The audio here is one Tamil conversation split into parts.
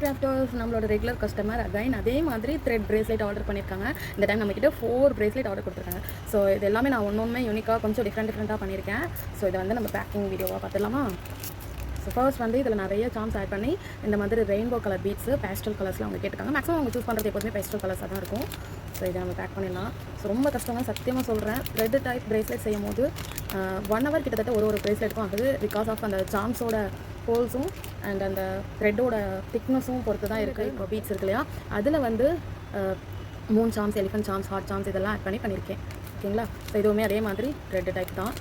கிராஃப்டர்ஸ் நம்மளோட ரெகுலர் கஸ்டமர் அகைன் அதே மாதிரி த்ரெட் பிரேஸ்லெட் ஆர்டர் பண்ணியிருக்காங்க இந்த டைம் நம்மக்கிட்ட ஃபோர் பிரேஸ்லெட் ஆர்டர் கொடுத்துருக்காங்க. ஸோ இது எல்லாமே நான் ஒன்று ஒன்றுமே யூனிக்காக கொஞ்சம் டிஃப்ரெண்ட் டிஃப்ரெண்ட்டாக பண்ணியிருக்கேன் ஸோ இதை வந்து நம்ம பேக்கிங் வீடியோவாக பார்த்துடலாமா? ஸோ ஃபர்ஸ்ட் வந்து இதில் நிறைய சாம்ஸ் ஆட் பண்ணி இந்த மாதிரி ரெயின்போ கலர் பீட்ஸு பேஸ்டல் கலர்ஸ்லாம் அவங்க கேட்டிருக்காங்க. மேக்ஸிமம் அவங்க சூஸ் பண்ணுறது எப்போதுமே பேஸ்டல் கலர்ஸாக தான் இருக்கும். ஸோ இதை நம்ம பேக் பண்ணிடலாம். ஸோ ரொம்ப கஷ்டமாக சத்தியமாக சொல்கிறேன் ரெட் டைப் ப்ரேஸ்லெட் செய்யும் போது ஒன் ஹவர் கிட்டத்தட்ட ஒரு ஒரு ப்ரேஸ்லெட்டும் ஆகுது. பிகாஸ் ஆஃப் அந்த சாம்ஸோட ஹோல்ஸும் அண்ட் அந்த த்ரெட்டோட திக்னஸும் பொறுத்து தான் இருக்குது இப்போ பீட்ஸ் இருக்கு இல்லையா? அதில் வந்து moon charms elephant charms heart charms இதெல்லாம் ஆட் பண்ணி பண்ணியிருக்கேன் ஓகேங்களா? ஸோ இதுவுமே அதே மாதிரி த்ரெட் டைப் தான்.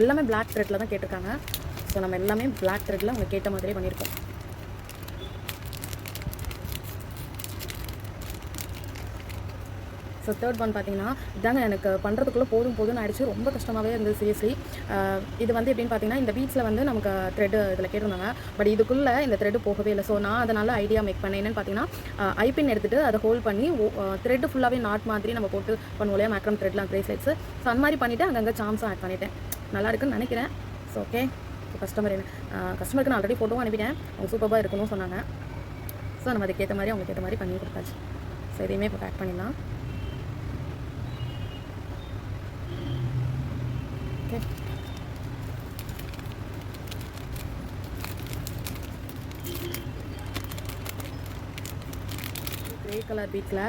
எல்லாமே பிளாக் த்ரெட்டில் தான் கேட்டிருக்காங்க. ஸோ நம்ம எல்லாமே பிளாக் த்ரெட்டில் அவங்க கேட்ட மாதிரியே பண்ணியிருக்கோம். ஸோ தேர்ட் ஒன் பார்த்தீங்கன்னா இதாங்க எனக்கு பண்ணுறதுக்குள்ளே போதும் போதும்னு ஆயிடுச்சு. ரொம்ப கஷ்டமாகவே இருந்தது சீரியஸ்லி இது வந்து எப்படின்னு பார்த்தீங்கன்னா இந்த பீட்ஸில் வந்து நமக்கு த்ரெட் இதில் கேட்டிருந்தாங்க. பட் இதுக்குள்ளே இந்த த்ரெட் போகவே இல்லை. ஸோ நான் அதனால் ஐடியா மேக் பண்ணேன். என்னென்னு பார்த்தீங்கன்னா ஐபின் எடுத்துகிட்டு அதை ஹோல்ட் பண்ணி த்ரெட் ஃபுல்லாகவே நாட் மாதிரி நம்ம போட்டு பண்ணுவோம் இல்லையா? மேக்ரம் த்ரெட்லாம் ப்ரேஸ்லெட்ஸ் ஸோ அந்த மாதிரி பண்ணிவிட்டு அங்கங்கே சாம்ஸும் ஆட் பண்ணிட்டேன். நல்லா இருக்குன்னு நினைக்கிறேன். ஸோ ஓகே கஸ்டமர் என்ன கஸ்டமருக்கு நான் ஆல்ரெடி ஃபோட்டோவும் அனுப்பிட்டேன். அவங்க சூப்பராக இருக்கணும்னு சொன்னாங்க. ஸோ நம்ம அதுக்கேற்ற மாதிரி அவங்களுக்கு ஏற்ற மாதிரி பண்ணி கொடுத்தாச்சு. ஸோ இதையுமே இப்போ பேக் பண்ணிடலாம். ஓகே. கிரே கலர் பீட்டில்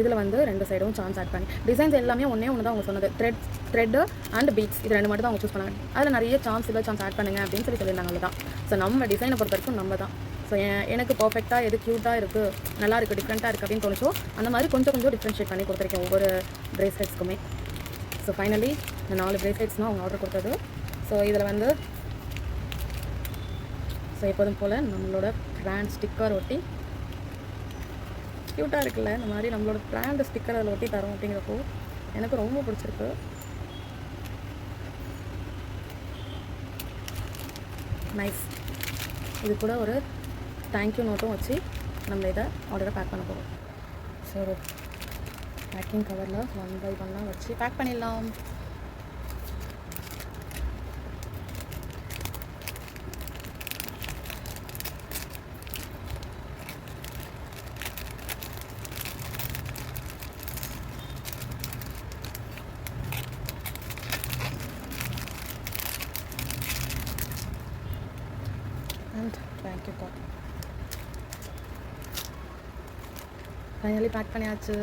இதில் வந்து ரெண்டு சைடும் சான்ஸ் ஆட் பண்ணி டிசைன்ஸ் எல்லாமே ஒன்றே ஒன்று தான் அவங்க சொன்னது. த்ரெட் த்ரெட்டு அண்ட் பீட்ஸ் இது ரெண்டு மட்டும் தான் அவங்க சூஸ் பண்ணாங்க. அதில் நிறைய சான்ஸ் இல்லை சான்ஸ் ஆட் பண்ணுங்க அப்படின்னு சொல்லி சொல்லியிருந்தாங்க தான் ஸோ நம்ம டிசைனை பொறுத்த வரைக்கும் நம்ம தான். ஸோ எனக்கு பர்ஃபெக்டாக எது க்யூட்டாக இருக்குது நல்லா இருக்குது டிஃப்ரெண்ட்டாக இருக்குது அப்படின்னு தோணுச்சோ அந்த மாதிரி கொஞ்சம் கொஞ்சம் டிஃப்ரென்ஷியேட் பண்ணி கொடுத்துருக்கேன் ஒவ்வொரு ப்ரேஸ்லெட்ஸ்க்குமே ஸோ ஃபைனலி இந்த நாலு ப்ரேஸ்லெட்ஸ்னால் அவங்க ஆர்டர் கொடுத்தது. ஸோ இதில் வந்து ஸோ எப்போதும் போல் நம்மளோட பிராண்ட் ஸ்டிக்கர் ஒட்டி க்யூட்டாக இருக்குல்ல இந்த மாதிரி நம்மளோட பிராண்ட் ஸ்டிக்கர் அதில் ஒட்டி தரோம் அப்படிங்கிறப்போ எனக்கு ரொம்ப பிடிச்சிருக்கு. நைஸ் இது கூட ஒரு தேங்க்யூ நோட்டும் வச்சு நம்ம இதை ஆர்டரை பேக் பண்ண போகிறோம் ஸோ பேக்கிங் கவரில் ஒன் பை ஒன்னாக வச்சு பேக் பண்ணிடலாம். தேங்க்யூ காட் ஃபைனலி பேக் பண்ணியாச்சு.